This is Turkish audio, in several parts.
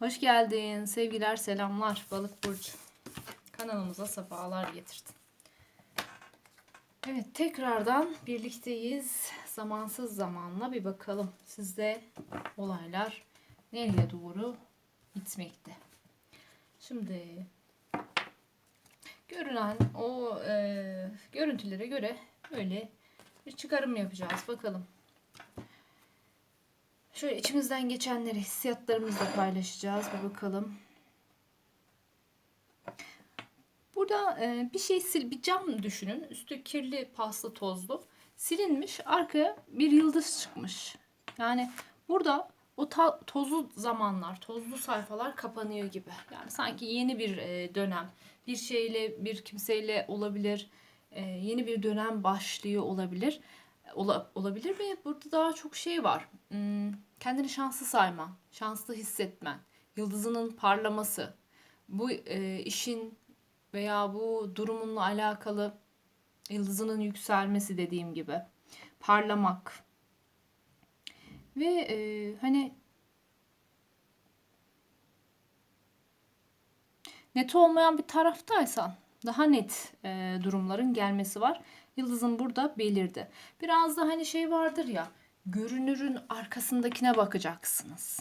Hoş geldin. Sevgiler, selamlar. Balık burcu. Kanalımıza sefalar getirdin. Evet, tekrardan birlikteyiz. Zamansız zamanla bir bakalım. Sizde olaylar nereye doğru gitmekte. Şimdi görünen o e, görüntülere göre böyle bir çıkarım yapacağız. Bakalım. Şöyle içimizden geçenleri, hissiyatlarımızla paylaşacağız. Bir bakalım. Burada e, bir şey sil, bir cam düşünün. Üstü kirli, paslı, tozlu. Silinmiş, arkaya bir yıldız çıkmış. Yani burada o ta- tozlu zamanlar, tozlu sayfalar kapanıyor gibi. Yani sanki yeni bir e, dönem, bir şeyle, bir kimseyle olabilir. E, yeni bir dönem başlıyor olabilir. Ola- olabilir ve burada daha çok şey var. Hmm, kendini şanslı sayman, şanslı hissetmen, yıldızının parlaması, bu e, işin veya bu durumunla alakalı yıldızının yükselmesi dediğim gibi parlamak ve e, hani net olmayan bir taraftaysan daha net e, durumların gelmesi var. Yıldızın burada belirdi. Biraz da hani şey vardır ya görünürün arkasındakine bakacaksınız.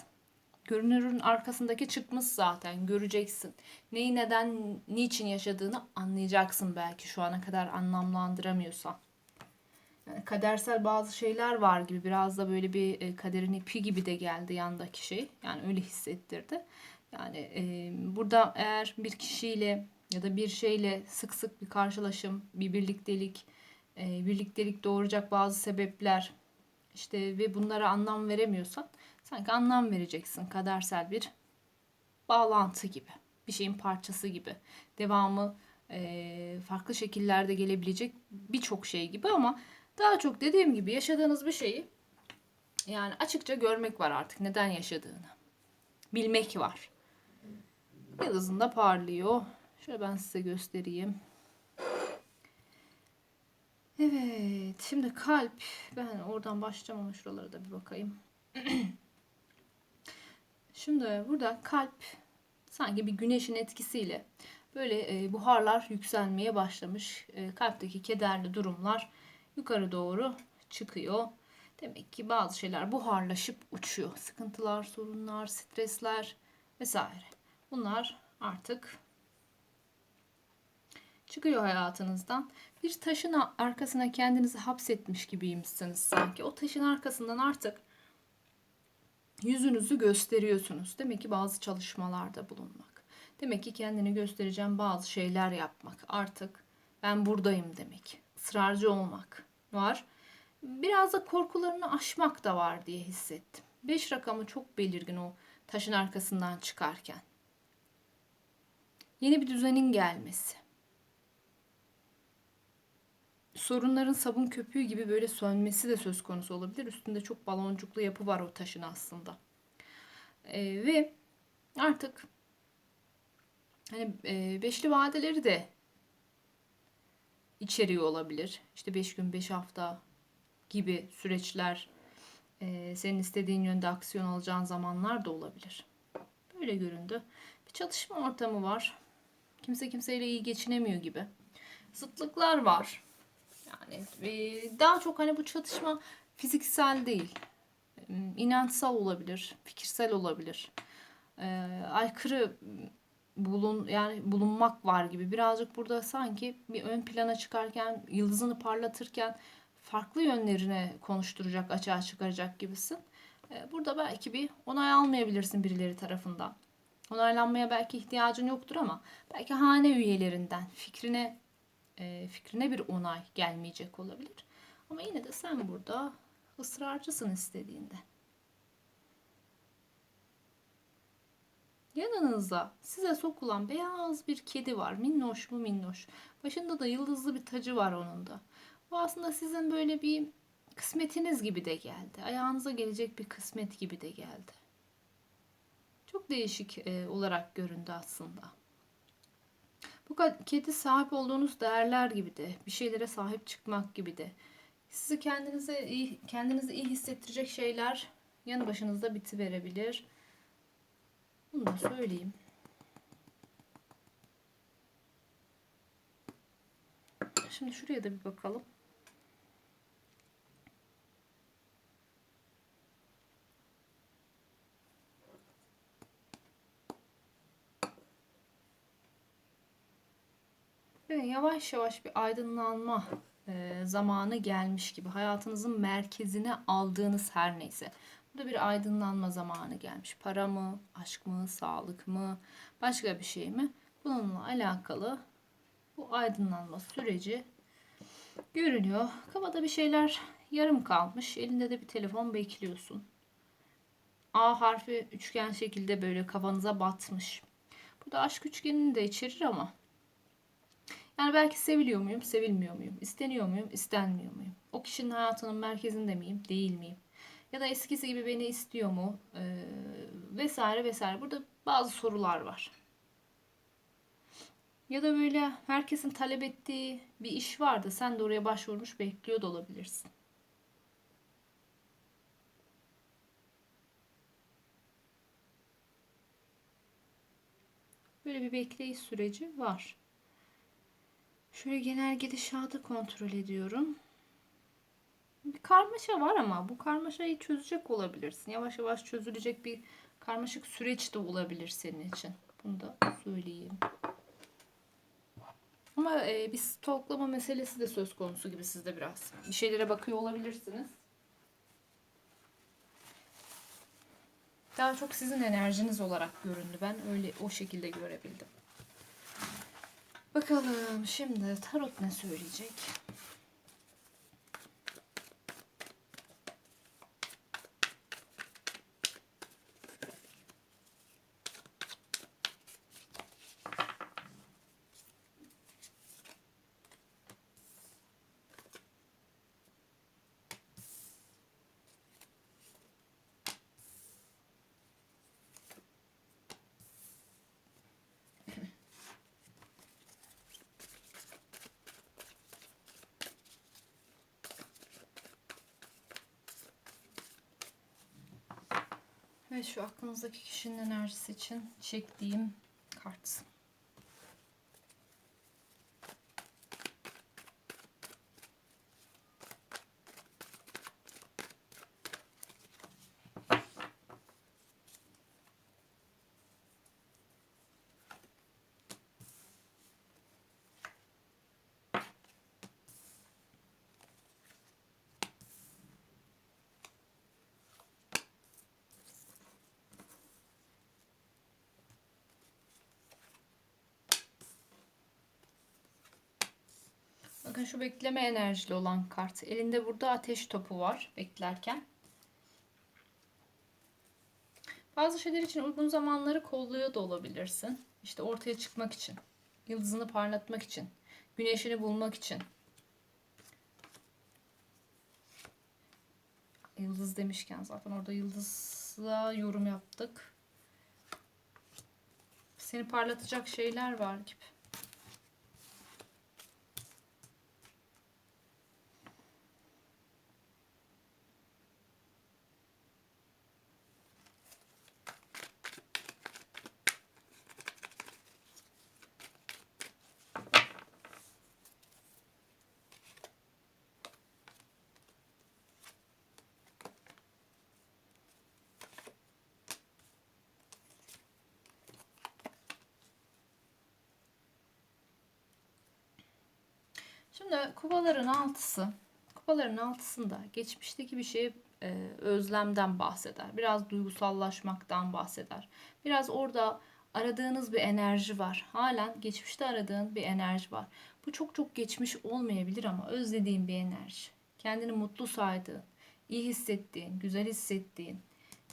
Görünürün arkasındaki çıkmış zaten göreceksin. Neyi neden niçin yaşadığını anlayacaksın belki şu ana kadar anlamlandıramıyorsan. Yani kadersel bazı şeyler var gibi biraz da böyle bir e, kaderin ipi gibi de geldi yandaki şey. Yani öyle hissettirdi. Yani e, burada eğer bir kişiyle ya da bir şeyle sık sık bir karşılaşım, bir birliktelik, e, birliktelik doğuracak bazı sebepler işte ve bunlara anlam veremiyorsan sanki anlam vereceksin kadersel bir bağlantı gibi. Bir şeyin parçası gibi. Devamı e, farklı şekillerde gelebilecek birçok şey gibi ama daha çok dediğim gibi yaşadığınız bir şeyi yani açıkça görmek var artık neden yaşadığını. Bilmek var. Yıldızında parlıyor. Şöyle ben size göstereyim. Evet. Şimdi kalp. Ben oradan başlayacağım ama şuralara da bir bakayım. Şimdi burada kalp sanki bir güneşin etkisiyle böyle e, buharlar yükselmeye başlamış. E, kalpteki kederli durumlar yukarı doğru çıkıyor. Demek ki bazı şeyler buharlaşıp uçuyor. Sıkıntılar, sorunlar, stresler vesaire. Bunlar artık çıkıyor hayatınızdan. Bir taşın arkasına kendinizi hapsetmiş gibiymişsiniz sanki. O taşın arkasından artık yüzünüzü gösteriyorsunuz. Demek ki bazı çalışmalarda bulunmak. Demek ki kendini göstereceğim bazı şeyler yapmak. Artık ben buradayım demek. Israrcı olmak var. Biraz da korkularını aşmak da var diye hissettim. 5 rakamı çok belirgin o taşın arkasından çıkarken. Yeni bir düzenin gelmesi. Sorunların sabun köpüğü gibi böyle sönmesi de söz konusu olabilir. Üstünde çok baloncuklu yapı var o taşın aslında. Ee, ve artık hani e, beşli vadeleri de içeriyor olabilir. İşte 5 gün, 5 hafta gibi süreçler e, senin istediğin yönde aksiyon alacağın zamanlar da olabilir. Böyle göründü. Bir çatışma ortamı var. Kimse kimseyle iyi geçinemiyor gibi. Zıtlıklar var. Yani daha çok hani bu çatışma fiziksel değil. inançsal olabilir, fikirsel olabilir. E, aykırı bulun yani bulunmak var gibi. Birazcık burada sanki bir ön plana çıkarken, yıldızını parlatırken farklı yönlerine konuşturacak, açığa çıkaracak gibisin. E, burada belki bir onay almayabilirsin birileri tarafından. Onaylanmaya belki ihtiyacın yoktur ama belki hane üyelerinden fikrine e, fikrine bir onay gelmeyecek olabilir. Ama yine de sen burada ısrarcısın istediğinde. Yanınızda size sokulan beyaz bir kedi var. Minnoş mu minnoş. Başında da yıldızlı bir tacı var onun da. Bu aslında sizin böyle bir kısmetiniz gibi de geldi. Ayağınıza gelecek bir kısmet gibi de geldi. Çok değişik e, olarak göründü aslında. Bu kedi sahip olduğunuz değerler gibi de, bir şeylere sahip çıkmak gibi de. Sizi kendinize iyi, kendinizi iyi hissettirecek şeyler yanı başınızda biti verebilir. Bunu da söyleyeyim. Şimdi şuraya da bir bakalım. Böyle yavaş yavaş bir aydınlanma e, zamanı gelmiş gibi. Hayatınızın merkezine aldığınız her neyse. Burada bir aydınlanma zamanı gelmiş. Para mı, aşk mı, sağlık mı, başka bir şey mi? Bununla alakalı bu aydınlanma süreci görünüyor. Kafada bir şeyler yarım kalmış. Elinde de bir telefon bekliyorsun. A harfi üçgen şekilde böyle kafanıza batmış. Bu da aşk üçgenini de içerir ama yani belki seviliyor muyum, sevilmiyor muyum? İsteniyor muyum, istenmiyor muyum? O kişinin hayatının merkezinde miyim, değil miyim? Ya da eskisi gibi beni istiyor mu? Ee, vesaire vesaire. Burada bazı sorular var. Ya da böyle herkesin talep ettiği bir iş vardı. Sen de oraya başvurmuş bekliyor da olabilirsin. Böyle bir bekleyiş süreci var. Şöyle genel gidişatı kontrol ediyorum. Bir karmaşa var ama bu karmaşayı çözecek olabilirsin. Yavaş yavaş çözülecek bir karmaşık süreç de olabilir senin için. Bunu da söyleyeyim. Ama e, bir stalklama meselesi de söz konusu gibi sizde biraz. Bir şeylere bakıyor olabilirsiniz. Daha çok sizin enerjiniz olarak göründü. Ben öyle o şekilde görebildim. Bakalım şimdi tarot ne söyleyecek? Ve şu aklınızdaki kişinin enerjisi için çektiğim kart. Bakın şu bekleme enerjili olan kart. Elinde burada ateş topu var beklerken. Bazı şeyler için uygun zamanları kolluyor da olabilirsin. İşte ortaya çıkmak için, yıldızını parlatmak için, güneşini bulmak için. Yıldız demişken zaten orada yıldızla yorum yaptık. Seni parlatacak şeyler var gibi. Şimdi kupaların altısı, kupaların altısında geçmişteki bir şey e, özlemden bahseder. Biraz duygusallaşmaktan bahseder. Biraz orada aradığınız bir enerji var. Halen geçmişte aradığın bir enerji var. Bu çok çok geçmiş olmayabilir ama özlediğin bir enerji. Kendini mutlu saydığın, iyi hissettiğin, güzel hissettiğin,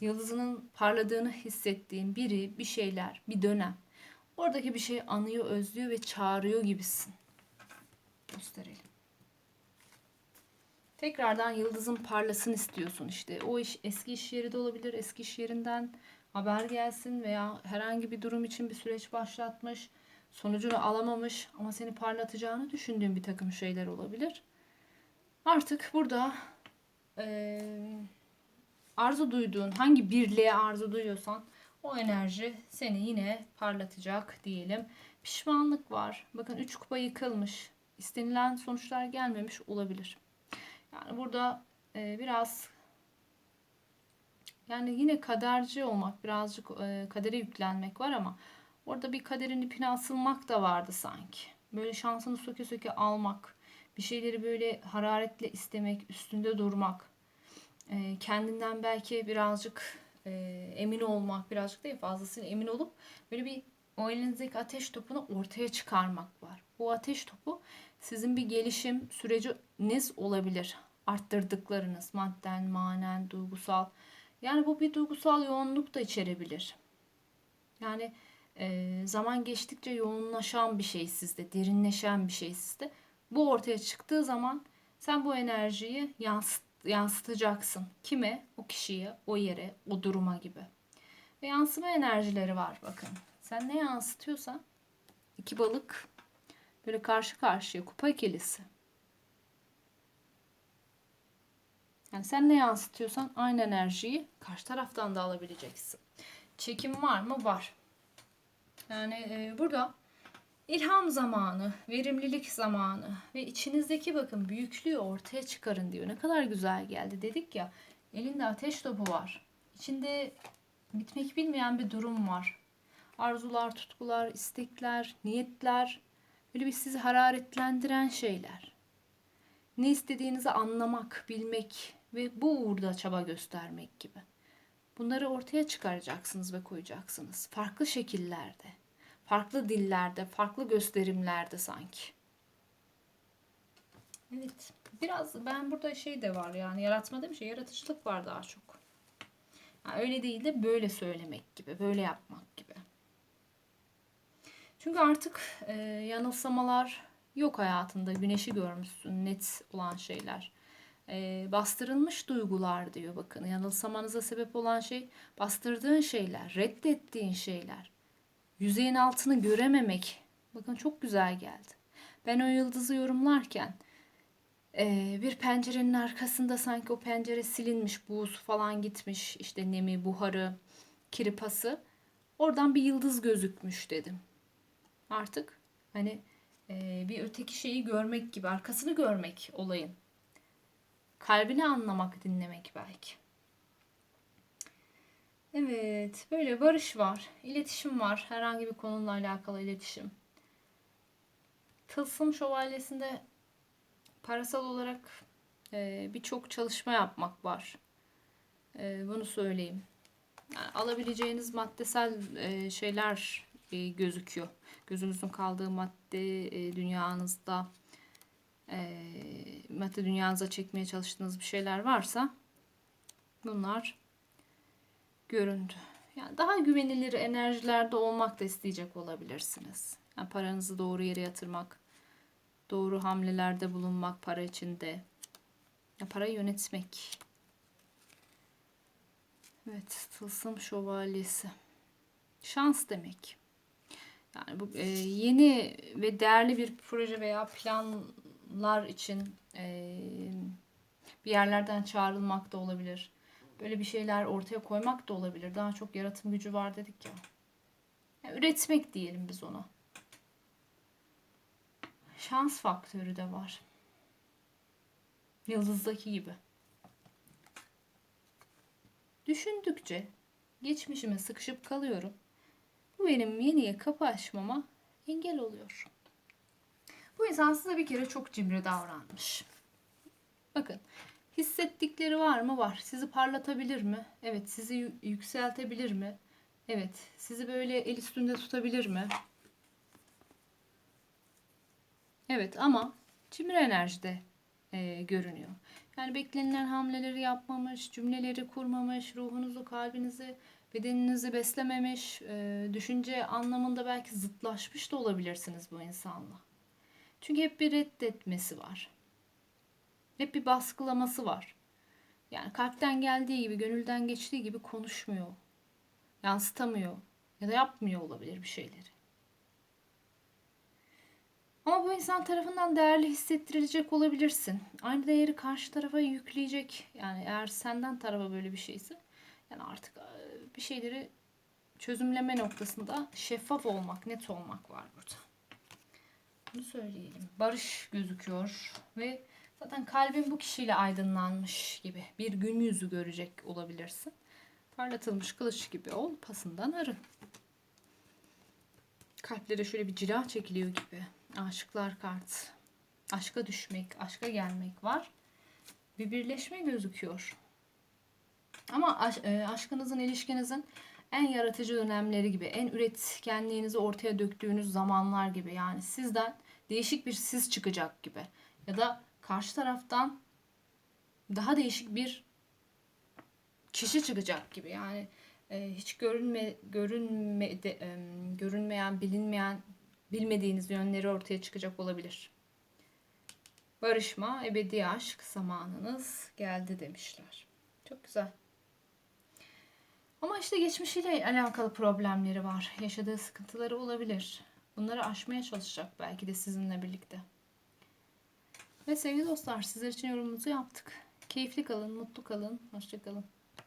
yıldızının parladığını hissettiğin biri, bir şeyler, bir dönem. Oradaki bir şey anıyor, özlüyor ve çağırıyor gibisin gösterelim. Tekrardan yıldızın parlasın istiyorsun işte. O iş eski iş yeri de olabilir. Eski iş yerinden haber gelsin veya herhangi bir durum için bir süreç başlatmış. Sonucunu alamamış ama seni parlatacağını düşündüğün bir takım şeyler olabilir. Artık burada e, arzu duyduğun hangi birliğe arzu duyuyorsan O enerji seni yine parlatacak diyelim. Pişmanlık var. Bakın 3 kupa yıkılmış. İstenilen sonuçlar gelmemiş olabilir. Yani burada e, biraz yani yine kaderci olmak, birazcık e, kadere yüklenmek var ama orada bir kaderin ipine asılmak da vardı sanki. Böyle şansını söke söke almak, bir şeyleri böyle hararetle istemek, üstünde durmak, e, kendinden belki birazcık e, emin olmak, birazcık değil fazlasıyla emin olup böyle bir o elinizdeki ateş topunu ortaya çıkarmak var. Bu ateş topu sizin bir gelişim süreciniz olabilir. Arttırdıklarınız madden, manen, duygusal. Yani bu bir duygusal yoğunluk da içerebilir. Yani e, zaman geçtikçe yoğunlaşan bir şey sizde, derinleşen bir şey sizde. Bu ortaya çıktığı zaman sen bu enerjiyi yansıt, yansıtacaksın. Kime? O kişiye, o yere, o duruma gibi. Ve yansıma enerjileri var bakın. Sen ne yansıtıyorsan iki balık böyle karşı karşıya kupa ikilisi. Yani sen ne yansıtıyorsan aynı enerjiyi karşı taraftan da alabileceksin. Çekim var mı? Var. Yani e, burada ilham zamanı, verimlilik zamanı ve içinizdeki bakın büyüklüğü ortaya çıkarın diyor. Ne kadar güzel geldi dedik ya. Elinde ateş topu var. İçinde bitmek bilmeyen bir durum var. Arzular, tutkular, istekler, niyetler, böyle bir sizi hararetlendiren şeyler. Ne istediğinizi anlamak, bilmek ve bu uğurda çaba göstermek gibi. Bunları ortaya çıkaracaksınız ve koyacaksınız. Farklı şekillerde, farklı dillerde, farklı gösterimlerde sanki. Evet. Biraz ben burada şey de var yani yaratma bir şey yaratıcılık var daha çok. Yani öyle değil de böyle söylemek gibi, böyle yapmak gibi. Çünkü artık e, yanılsamalar yok hayatında. Güneşi görmüşsün, net olan şeyler. E, bastırılmış duygular diyor bakın. Yanılsamanıza sebep olan şey bastırdığın şeyler, reddettiğin şeyler. Yüzeyin altını görememek. Bakın çok güzel geldi. Ben o yıldızı yorumlarken e, bir pencerenin arkasında sanki o pencere silinmiş, buğusu falan gitmiş. işte nemi, buharı, kiripası. Oradan bir yıldız gözükmüş dedim. Artık hani e, bir öteki şeyi görmek gibi, arkasını görmek olayın. Kalbini anlamak, dinlemek belki. Evet, böyle barış var, iletişim var. Herhangi bir konuyla alakalı iletişim. Tılsım Şövalyesi'nde parasal olarak e, birçok çalışma yapmak var. E, bunu söyleyeyim. Yani alabileceğiniz maddesel e, şeyler e, gözüküyor. Gözünüzün kaldığı madde e, dünyanızda e, madde dünyanıza çekmeye çalıştığınız bir şeyler varsa bunlar göründü. Yani daha güvenilir enerjilerde olmak da isteyecek olabilirsiniz. Yani paranızı doğru yere yatırmak, doğru hamlelerde bulunmak para içinde. Ya parayı yönetmek. Evet, tılsım şövalyesi. Şans demek. Yani bu e, yeni ve değerli bir proje veya planlar için e, bir yerlerden çağrılmak da olabilir. Böyle bir şeyler ortaya koymak da olabilir. Daha çok yaratım gücü var dedik ya. Yani üretmek diyelim biz ona. Şans faktörü de var. Yıldızdaki gibi. Düşündükçe geçmişime sıkışıp kalıyorum. Benim yeniye kapı açmama engel oluyor. Bu insan size bir kere çok cimri davranmış. Bakın hissettikleri var mı? Var. Sizi parlatabilir mi? Evet. Sizi yükseltebilir mi? Evet. Sizi böyle el üstünde tutabilir mi? Evet ama cimri enerjide e, görünüyor. Yani beklenilen hamleleri yapmamış, cümleleri kurmamış, ruhunuzu, kalbinizi, bedeninizi beslememiş, e, düşünce anlamında belki zıtlaşmış da olabilirsiniz bu insanla. Çünkü hep bir reddetmesi var. Hep bir baskılaması var. Yani kalpten geldiği gibi, gönülden geçtiği gibi konuşmuyor. Yansıtamıyor ya da yapmıyor olabilir bir şeyleri. Ama bu insan tarafından değerli hissettirilecek olabilirsin. Aynı değeri karşı tarafa yükleyecek. Yani eğer senden tarafa böyle bir şeyse yani artık bir şeyleri çözümleme noktasında şeffaf olmak, net olmak var burada. Bunu söyleyelim. Barış gözüküyor ve zaten kalbin bu kişiyle aydınlanmış gibi bir gün yüzü görecek olabilirsin. Parlatılmış kılıç gibi ol, pasından arın. Kalplere şöyle bir cila çekiliyor gibi. Aşıklar kartı. Aşka düşmek, aşka gelmek var. Bir birleşme gözüküyor. Ama e, aşkınızın, ilişkinizin en yaratıcı dönemleri gibi, en üretkenliğinizi ortaya döktüğünüz zamanlar gibi. Yani sizden değişik bir siz çıkacak gibi. Ya da karşı taraftan daha değişik bir kişi çıkacak gibi. Yani e, hiç görünme görünme de, e, görünmeyen, bilinmeyen, bilmediğiniz yönleri ortaya çıkacak olabilir. Barışma, ebedi aşk zamanınız geldi demişler. Çok güzel. Ama işte geçmişiyle alakalı problemleri var. Yaşadığı sıkıntıları olabilir. Bunları aşmaya çalışacak belki de sizinle birlikte. Ve sevgili dostlar sizler için yorumumuzu yaptık. Keyifli kalın, mutlu kalın, hoşça kalın.